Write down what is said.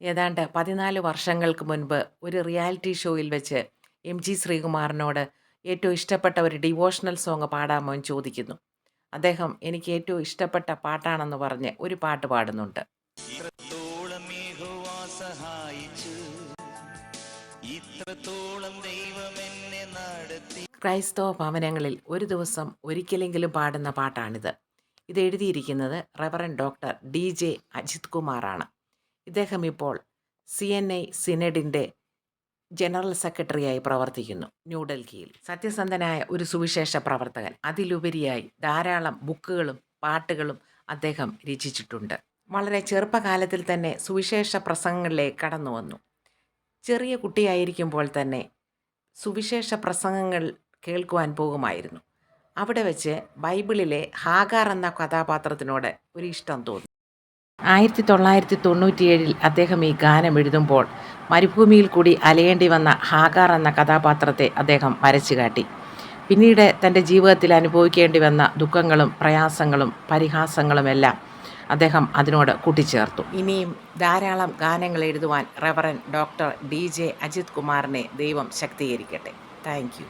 ഏതാണ്ട് പതിനാല് വർഷങ്ങൾക്ക് മുൻപ് ഒരു റിയാലിറ്റി ഷോയിൽ വെച്ച് എം ജി ശ്രീകുമാറിനോട് ഏറ്റവും ഇഷ്ടപ്പെട്ട ഒരു ഡിവോഷണൽ സോങ് പാടാമോ എന്ന് ചോദിക്കുന്നു. അദ്ദേഹം എനിക്ക് ഏറ്റവും ഇഷ്ടപ്പെട്ട പാട്ടാണെന്ന് പറഞ്ഞ് ഒരു പാട്ട് പാടുന്നുണ്ട്. ക്രൈസ്തവ ഭവനങ്ങളിൽ ഒരു ദിവസം ഒരിക്കലെങ്കിലും പാടുന്ന പാട്ടാണിത്. ഇത് എഴുതിയിരിക്കുന്നത് reverend doctor D J Ajith കുമാറാണ്. ഇദ്ദേഹം ഇപ്പോൾ സി എൻ ഐ സിനഡിന്റെ ജനറൽ സെക്രട്ടറിയായി പ്രവർത്തിക്കുന്നു ന്യൂഡൽഹിയിൽ. സത്യസന്ധനായ ഒരു സുവിശേഷ പ്രവർത്തകൻ. അതിലുപരിയായി ധാരാളം ബുക്കുകളും പാട്ടുകളും അദ്ദേഹം രചിച്ചിട്ടുണ്ട്. വളരെ ചെറുപ്പകാലത്തിൽ തന്നെ സുവിശേഷ പ്രസംഗങ്ങളിലേക്ക് കടന്നു വന്നു. ചെറിയ കുട്ടിയായിരിക്കുമ്പോൾ തന്നെ സുവിശേഷ പ്രസംഗങ്ങൾ കേൾക്കുവാൻ പോകുമായിരുന്നു. അവിടെ വെച്ച് ബൈബിളിലെ ഹാഗാർ എന്ന കഥാപാത്രത്തിനോട് ഒരു ഇഷ്ടം തോന്നി. ആയിരത്തി തൊള്ളായിരത്തി തൊണ്ണൂറ്റിയേഴിൽ അദ്ദേഹം ഈ ഗാനം എഴുതുമ്പോൾ മരുഭൂമിയിൽ കൂടി അലയേണ്ടി വന്ന ഹാഗാർ എന്ന കഥാപാത്രത്തെ അദ്ദേഹം വരച്ചു കാട്ടി. പിന്നീട് തന്റെ ജീവിതത്തിൽ അനുഭവിക്കേണ്ടി വന്ന ദുഃഖങ്ങളും പ്രയാസങ്ങളും പരിഹാസങ്ങളുമെല്ലാം അദ്ദേഹം അതിനോട് കൂട്ടിച്ചേർത്തു. ഇനിയും ധാരാളം ഗാനങ്ങൾ എഴുതുവാൻ reverend doctor D J Ajith കുമാറിനെ ദൈവം ശക്തീകരിക്കട്ടെ. താങ്ക്